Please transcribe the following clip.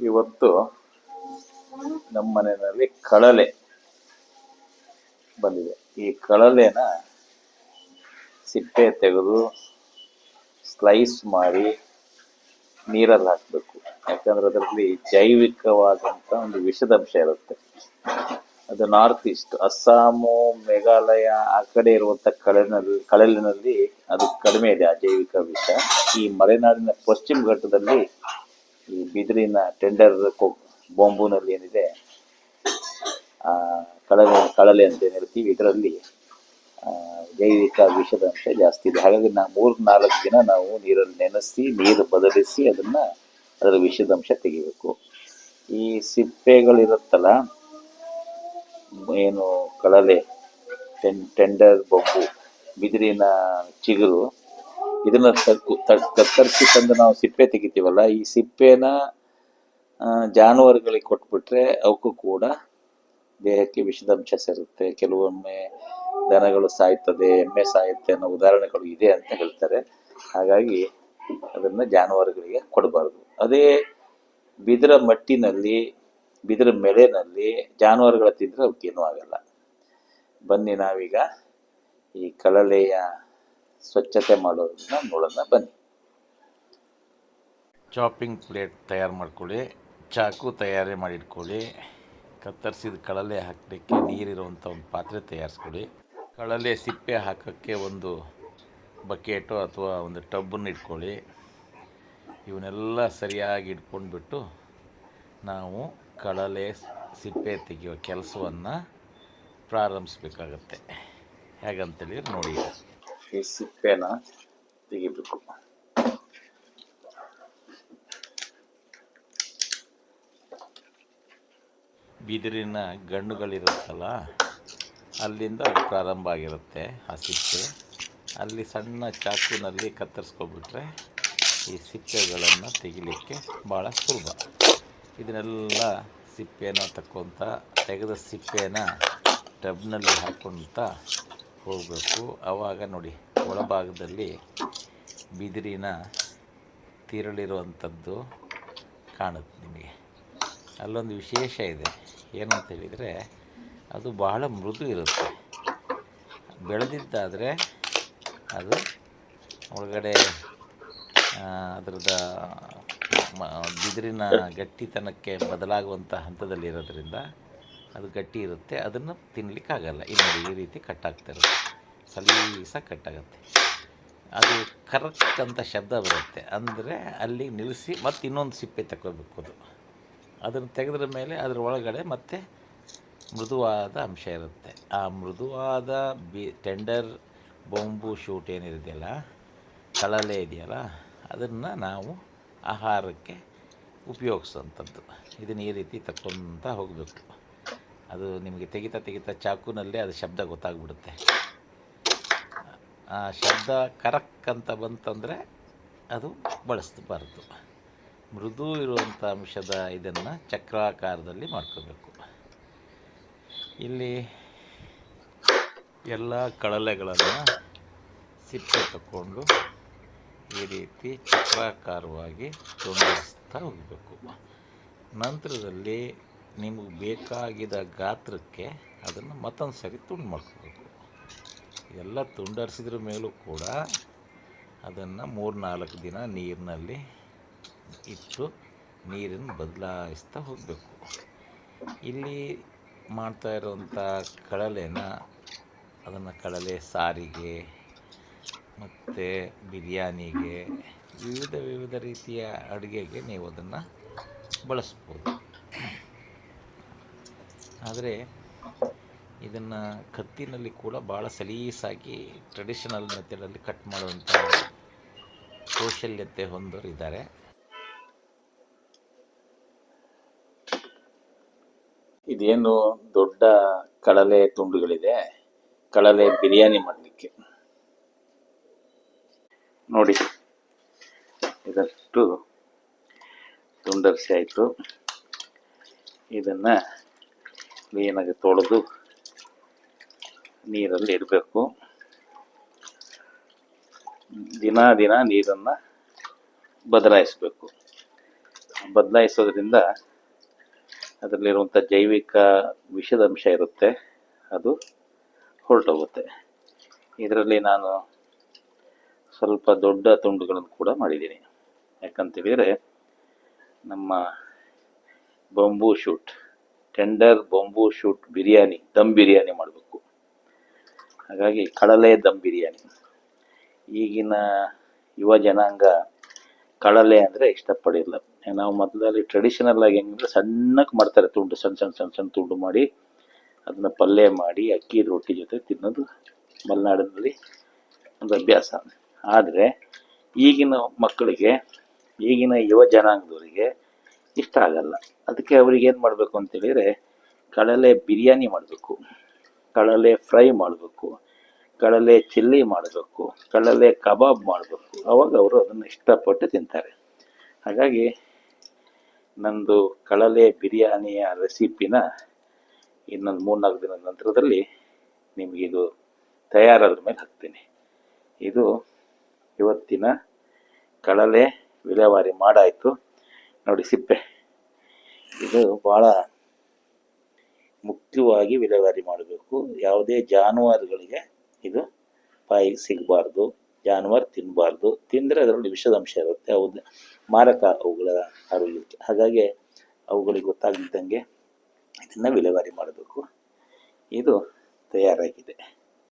ಇವತ್ತು ನಮ್ಮ ಮನೆಯಲ್ಲಿ ಕಳಲೆ ಬಂದಿದೆ. ಈ ಕಳಲೆನ ಸಿಪ್ಪೆ ತೆಗೆದು ಸ್ಲೈಸ್ ಮಾಡಿ ನೀರಲ್ಲಿ ಹಾಕಬೇಕು. ಯಾಕಂದ್ರೆ ಅದರಲ್ಲಿ ಜೈವಿಕವಾದಂಥ ಒಂದು ವಿಷದಂಶ ಇರುತ್ತೆ. ಅದು ನಾರ್ತ್ ಈಸ್ಟ್, ಅಸ್ಸಾಮು, ಮೇಘಾಲಯ, ಆ ಕಡೆ ಇರುವಂಥ ಕಳೆನಲ್ಲಿ ಕಳಲಿನಲ್ಲಿ ಅದು ಕಡಿಮೆ ಇದೆ ಆ ಜೈವಿಕ ವಿಷ. ಈ ಮಲೆನಾಡಿನ ಪಶ್ಚಿಮ ಘಟ್ಟದಲ್ಲಿ ಈ ಬಿದಿರಿನ ಟೆಂಡರ್ ಬೊಂಬುನಲ್ಲಿ ಏನಿದೆ ಕಳಲೆ ಕಳಲೆ ಅಂತ ಏನು ಹೇಳ್ತೀವಿ ಇದರಲ್ಲಿ ಜೈವಿಕ ವಿಷದ ಅಂಶ ಜಾಸ್ತಿ ಇದೆ. ಹಾಗಾಗಿ ನಾವು ಮೂರು ನಾಲ್ಕು ದಿನ ನಾವು ನೀರಲ್ಲಿ ನೆನೆಸಿ, ನೀರು ಬದಲಿಸಿ ಅದನ್ನ ಅದರ ವಿಷದಂಶ ತೆಗಿಬೇಕು. ಈ ಸಿಪ್ಪೆಗಳಿರುತ್ತಲ್ಲ, ಏನು ಕಳಲೆ ಟೆನ್ ಟೆಂಡರ್ ಬೊಂಬು ಬಿದಿರಿನ ಚಿಗುರು ಇದನ್ನ ಕತ್ತರಿಸಿ ತಂದು ನಾವು ಸಿಪ್ಪೆ ತೆಗಿತೀವಲ್ಲ, ಈ ಸಿಪ್ಪೆನ ಜಾನುವಾರುಗಳಿಗೆ ಕೊಟ್ಬಿಟ್ರೆ ಅವಕ್ಕೂ ಕೂಡ ದೇಹಕ್ಕೆ ವಿಷದಂಶ ಸೇರುತ್ತೆ, ಕೆಲವೊಮ್ಮೆ ದನಗಳು ಸಾಯ್ತದೆ, ಎಮ್ಮೆ ಸಾಯುತ್ತೆ ಅನ್ನೋ ಉದಾಹರಣೆಗಳು ಇದೆ ಅಂತ ಹೇಳ್ತಾರೆ. ಹಾಗಾಗಿ ಅದನ್ನ ಜಾನುವಾರುಗಳಿಗೆ ಕೊಡಬಾರ್ದು. ಅದೇ ಬಿದಿರ ಮಟ್ಟಿನಲ್ಲಿ, ಬಿದಿರ ಮೆಲೆನಲ್ಲಿ ಜಾನುವಾರುಗಳ ತಿಂದರೆ ಅವಕ್ಕೇನೂ ಆಗಲ್ಲ. ಬನ್ನಿ ನಾವೀಗ ಈ ಕಳಲೆಯ ಸ್ವಚ್ಛತೆ ಮಾಡೋದನ್ನ ನೋಡೋಣ ಬನ್ನಿ. ಚಾಪಿಂಗ್ ಪ್ಲೇಟ್ ತಯಾರು ಮಾಡ್ಕೊಳ್ಳಿ, ಚಾಕು ತಯಾರಿ ಮಾಡಿಟ್ಕೊಳ್ಳಿ, ಕತ್ತರಿಸಿದ ಕಳಲೆ ಹಾಕಲಿಕ್ಕೆ ನೀರಿರುವಂಥ ಒಂದು ಪಾತ್ರೆ ತಯಾರಿಸ್ಕೊಳ್ಳಿ. ಕಳಲೆ ಸಿಪ್ಪೆ ಹಾಕೋಕ್ಕೆ ಒಂದು ಬಕೆಟು ಅಥವಾ ಒಂದು ಟಬ್ಬನ್ನು ಇಟ್ಕೊಳ್ಳಿ. ಇವನ್ನೆಲ್ಲ ಸರಿಯಾಗಿ ಇಟ್ಕೊಂಡ್ಬಿಟ್ಟು ನಾವು ಕಳಲೆ ಸಿಪ್ಪೆ ತೆಗೆಯುವ ಕೆಲಸವನ್ನು ಪ್ರಾರಂಭಿಸ್ಬೇಕಾಗತ್ತೆ. ಹೇಗಂತೇಳಿ ನೋಡಿ ಈ ಸಿಪ್ಪೆನ ತೆಗಿಬೇಕು ಬಿದಿರಿನ ಗಣ್ಣುಗಳಿರುತ್ತಲ್ಲ ಅಲ್ಲಿಂದ ಪ್ರಾರಂಭ ಆಗಿರುತ್ತೆ ಆ ಸಿಪ್ಪೆ ಅಲ್ಲಿ ಸಣ್ಣ ಚಾಕುನಲ್ಲಿ ಕತ್ತರಿಸ್ಕೊಬಿಟ್ರೆ ಈ ಸಿಪ್ಪೆಗಳನ್ನು ತೆಗಿಲಿಕ್ಕೆ ಭಾಳ ಸುಲಭ. ಇದನ್ನೆಲ್ಲ ಸಿಪ್ಪೆಯನ್ನು ತಕ್ಕೊತ, ತೆಗೆದ ಸಿಪ್ಪೆನ ಟಬ್ನಲ್ಲಿ ಹಾಕ್ಕೊಂತ ಹೋಗಬೇಕು. ಆವಾಗ ನೋಡಿ, ಒಳಭಾಗದಲ್ಲಿ ಬಿದಿರಿನ ತಿರುಳಿರುವಂಥದ್ದು ಕಾಣುತ್ತೆ ನಿಮಗೆ. ಅಲ್ಲೊಂದು ವಿಶೇಷ ಇದೆ. ಏನಂತ ಹೇಳಿದರೆ, ಅದು ಬಹಳ ಮೃದು ಇರುತ್ತೆ. ಬೆಳೆದಿದ್ದಾದರೆ ಅದು ಒಳಗಡೆ ಅದರದ ಬಿದಿರಿನ ಗಟ್ಟಿತನಕ್ಕೆ ಬದಲಾಗುವಂಥ ಹಂತದಲ್ಲಿರೋದ್ರಿಂದ ಅದು ಗಟ್ಟಿ ಇರುತ್ತೆ, ಅದನ್ನು ತಿನ್ನಲಿಕ್ಕಾಗಲ್ಲ ಇಲ್ಲಿ ನೋಡಿ, ಈ ರೀತಿ ಕಟ್ಟಾಗ್ತಿರುತ್ತೆ ಸಲೀಸ ಕಟ್ಟಾಗುತ್ತೆ ಅದು ಕರೆಕ್ಟ್ ಅಂತ ಶಬ್ದ ಬರುತ್ತೆ. ಅಂದರೆ ಅಲ್ಲಿ ನಿಲ್ಲಿಸಿ ಮತ್ತೆ ಇನ್ನೊಂದು ಸಿಪ್ಪೆ ತಗೋಬೇಕು ಅದು. ಅದನ್ನು ತೆಗೆದ್ರ ಮೇಲೆ ಅದರ ಒಳಗಡೆ ಮತ್ತೆ ಮೃದುವಾದ ಅಂಶ ಇರುತ್ತೆ. ಆ ಮೃದುವಾದ ಬಿ ಟೆಂಡರ್ ಬೊಂಬು ಶೂಟ್ ಏನಿದೆಯಲ್ಲ ಕಳಲೆ ಇದೆಯಲ್ಲ, ಅದನ್ನು ನಾವು ಆಹಾರಕ್ಕೆ ಉಪಯೋಗಿಸೋಂಥದ್ದು ಇದನ್ನು ಈ ರೀತಿ ತಕ್ಕೊಂತ ಹೋಗಬೇಕು. ಅದು ನಿಮಗೆ ತೆಗಿತಾ ತೆಗಿತಾ ಚಾಕುನಲ್ಲೇ ಅದು ಶಬ್ದ ಗೊತ್ತಾಗ್ಬಿಡುತ್ತೆ. ಆ ಶಬ್ದ ಕರಕ್ ಅಂತ ಬಂತಂದರೆ ಅದು ಬಳಸಬಾರ್ದು ಮೃದು ಇರುವಂಥ ಅಂಶದ ಇದನ್ನು ಚಕ್ರಾಕಾರದಲ್ಲಿ ಮಾಡ್ಕೋಬೇಕು. ಇಲ್ಲಿ ಎಲ್ಲ ಕಳಲೆಗಳನ್ನು ಸಿಪ್ಪೆ ತಗೊಂಡು ಈ ರೀತಿ ಚಕ್ರಾಕಾರವಾಗಿ ತುಂಬಿಸ್ತಾ ಹೋಗಬೇಕು. ನಂತರದಲ್ಲಿ ನಿಮಗೆ ಬೇಕಾಗಿದ್ದ ಗಾತ್ರಕ್ಕೆ ಅದನ್ನು ಮತ್ತೊಂದು ಸರಿ ತುಂಡು ಮಾಡ್ಕೋಬೇಕು. ಎಲ್ಲ ತುಂಡರಿಸಿದ್ರ ಮೇಲೂ ಕೂಡ ಅದನ್ನು ಮೂರು ನಾಲ್ಕು ದಿನ ನೀರಿನಲ್ಲಿ ಇಟ್ಟು ನೀರನ್ನು ಬದಲಾಯಿಸ್ತಾ ಹೋಗಬೇಕು. ಇಲ್ಲಿ ಮಾಡ್ತಾ ಇರೋವಂಥ ಕಳಲೆನ ಅದನ್ನು ಕಳಲೆ ಸಾರಿಗೆ ಮತ್ತು ಬಿರಿಯಾನಿಗೆ ವಿವಿಧ ವಿವಿಧ ರೀತಿಯ ಅಡುಗೆಗೆ ನೀವು ಅದನ್ನು ಬಳಸ್ಬೋದು. ಆದರೆ ಇದನ್ನು ಕತ್ತಿನಲ್ಲಿ ಕೂಡ ಭಾಳ ಸಲೀಸಾಗಿ ಟ್ರೆಡಿಷನಲ್ ಮೆಥಡಲ್ಲಿ ಕಟ್ ಮಾಡುವಂಥ ಕೌಶಲ್ಯತೆ ಹೊಂದೋರಿದ್ದಾರೆ ಇದೇನು ದೊಡ್ಡ ಕಡಲೆ ತುಂಡುಗಳಿದೆ. ಕಡಲೆ ಬಿರಿಯಾನಿ ಮಾಡಲಿಕ್ಕೆ. ನೋಡಿ, ಇದಷ್ಟು ತುಂಡರಿಸಿ ಆಯಿತು. ಇದನ್ನು ಕ್ಲೀನಾಗಿ ತೊಳೆದು ನೀರಲ್ಲಿ ಇಡಬೇಕು. ದಿನ ದಿನ ನೀರನ್ನು ಬದಲಾಯಿಸಬೇಕು. ಬದಲಾಯಿಸೋದ್ರಿಂದ ಅದರಲ್ಲಿರುವಂಥ ಜೈವಿಕ ವಿಷದ ಅಂಶ ಇರುತ್ತೆ, ಅದು ಹೊರಟೋಗುತ್ತೆ. ಇದರಲ್ಲಿ ನಾನು ಸ್ವಲ್ಪ ದೊಡ್ಡ ತುಂಡುಗಳನ್ನು ಕೂಡ ಮಾಡಿದ್ದೀನಿ. ಯಾಕಂತೇಳಿದರೆ ನಮ್ಮ bamboo shoot tender bamboo shoot biryani dum biryani ಮಾಡಬೇಕು. ಹಾಗಾಗಿ ಕಡಲೆ ದಮ್ ಬಿರಿಯಾನಿ ಈಗಿನ ಯುವ ಜನಾಂಗ ಕಡಲೆ ಅಂದರೆ ಇಷ್ಟಪಡಿಲ್ಲ. ನಾವು ಮೊದಲಲ್ಲಿ ಟ್ರೆಡಿಷನಲ್ ಆಗಿ ಹೆಂಗಂದ್ರೆ ಸಣ್ಣಕ್ಕೆ ಮಾಡ್ತಾರೆ ತುಂಡು ಸಣ್ಣ ಸಣ್ಣ ಸಣ್ಣ ಸಣ್ಣ ತುಂಡು ಮಾಡಿ ಅದನ್ನ ಪಲ್ಯ ಮಾಡಿ, ಅಕ್ಕಿ, ರೊಟ್ಟಿ ಜೊತೆ ತಿನ್ನೋದು ಮಲೆನಾಡಿನಲ್ಲಿ ಒಂದು ಅಭ್ಯಾಸ. ಆದರೆ ಈಗಿನ ಮಕ್ಕಳಿಗೆ, ಈಗಿನ ಯುವ ಜನಾಂಗದವರಿಗೆ ಇಷ್ಟ ಆಗಲ್ಲ. ಅದಕ್ಕೆ ಅವ್ರಿಗೆ ಏನು ಮಾಡಬೇಕು ಅಂತೇಳಿದರೆ ಕಡಲೆ ಬಿರಿಯಾನಿ ಮಾಡಬೇಕು, ಕಡಲೆ ಫ್ರೈ ಮಾಡಬೇಕು, ಕಡಲೆ ಚಿಲ್ಲಿ ಮಾಡಬೇಕು, ಕಡಲೆ ಕಬಾಬ್ ಮಾಡಬೇಕು. ಅವಾಗ ಅವರು ಅದನ್ನು ಇಷ್ಟಪಟ್ಟು ತಿಂತಾರೆ. ಹಾಗಾಗಿ ನಂದು ಕಡಲೆ ಬಿರಿಯಾನಿಯ ರೆಸಿಪಿನ ಇನ್ನೊಂದು ಮೂರ್ನಾಲ್ಕು ದಿನದ ನಂತರದಲ್ಲಿ ನಿಮಗಿದು ತಯಾರಾದ ಮೇಲೆ ಹಾಕ್ತೀನಿ. ಇದು ಇವತ್ತಿನ ಕಡಲೆ ವಿಲೇವಾರಿ ಮಾಡಾಯಿತು. ನೋಡಿ ಸಿಪ್ಪೆ. ಇದು ಭಾಳ ಮುಖ್ಯವಾಗಿ ವಿಲೇವಾರಿ ಮಾಡಬೇಕು. ಯಾವುದೇ ಜಾನುವಾರುಗಳಿಗೆ ಇದು ಬಾಯಿಗೆ ಸಿಗಬಾರ್ದು, ಜಾನುವಾರು ತಿನ್ನಬಾರ್ದು ತಿಂದರೆ ಅದರಲ್ಲಿ ವಿಷದಂಶ ಇರುತ್ತೆ, ಅವು ಮಾರಕ ಅವುಗಳ ಆರೋಗ್ಯಕ್ಕೆ ಹಾಗಾಗಿ ಅವುಗಳಿಗೆ ಗೊತ್ತಾಗಿದ್ದಂಗೆ ಇದನ್ನು ವಿಲೇವಾರಿ ಮಾಡಬೇಕು. ಇದು ತಯಾರಾಗಿದೆ.